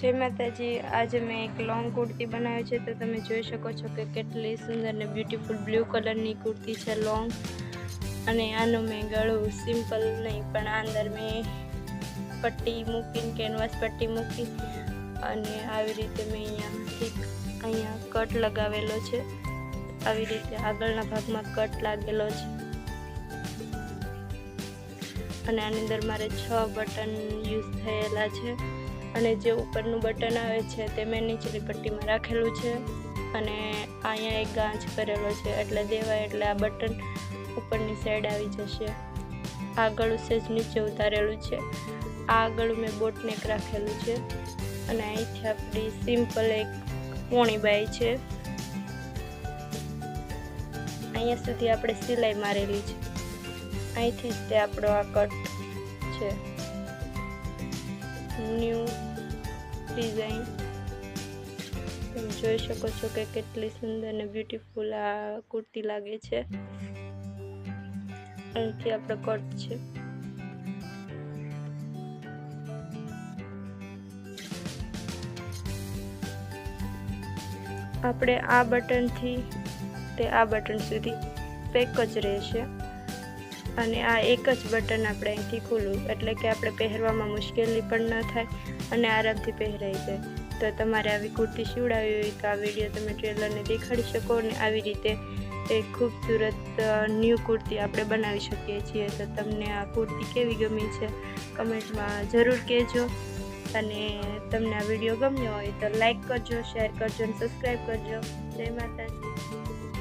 જય માતાજી, આજે મેં એક લોંગ કુર્તી બનાવી છે, તો તમે જોઈ શકો છો કે કેટલી સુંદર ને બ્યુટીફુલ બ્લુ કલરની કુર્તી છે લોંગ અને આનું મેં ગળું સિમ્પલ નહીં, પણ અંદર મેં પટ્ટી મૂકીને કેનવાસ પટ્ટી મૂકી અને આવી રીતે મેં અહીંયા અહીંયા કટ લગાવેલો છે. આવી રીતે આગળના ભાગમાં કટ લાગેલો છે. અને આની અંદર મારે છ બટન યુઝ થયેલા છે. અને જે ઉપરનું બટન આવે છે તે મેં નીચેની પટ્ટીમાં રાખેલું છે. અને અહીંયા એક ગાંચ કરેલો છે, એટલે દેવાય એટલે આ બટન ઉપરની સાઈડ આવી જશે. આ ગળું સેજ નીચે ઉતારેલું છે. આ ગળું મેં બોટનેક રાખેલું છે. અને અહીંથી આપણી સિમ્પલ એક પોણી બાઈ છે. અહીંયા સુધી આપણે સિલાઈ મારેલી છે. અહીંથી જ તે આપણો આ કટ છે. ન્યૂ ડિઝાઇન તમે જોઈ શકો છો કે કેટલી સુંદર અને બ્યુટીફુલ આ કુર્તી લાગે છે. અહીંથી આપણો કટ છે. આપણે આ બટનથી તે આ બટન સુધી પેક જ રહેશે. અને આ એક જ બટન આપણે અહીંથી ખુલ્લું એટલે કે આપણે પહેરવામાં મુશ્કેલી પણ ન થાય અને આરામથી પહેરાઈ જાય. તો તમારે આવી કુર્તી સીવડાવી હોય તો આ વીડિયો તમે ટ્રેલરને દેખાડી શકો અને આવી રીતે એક ખૂબસૂરત ન્યૂ કુર્તી આપણે બનાવી શકીએ છીએ. તો તમને આ કુર્તી કેવી ગમી છે કમેન્ટમાં જરૂર કહેજો. અને તમને આ વીડિયો ગમ્યો હોય તો લાઈક કરજો, શેર કરજો અને સબસ્ક્રાઈબ કરજો. જય માતાજી.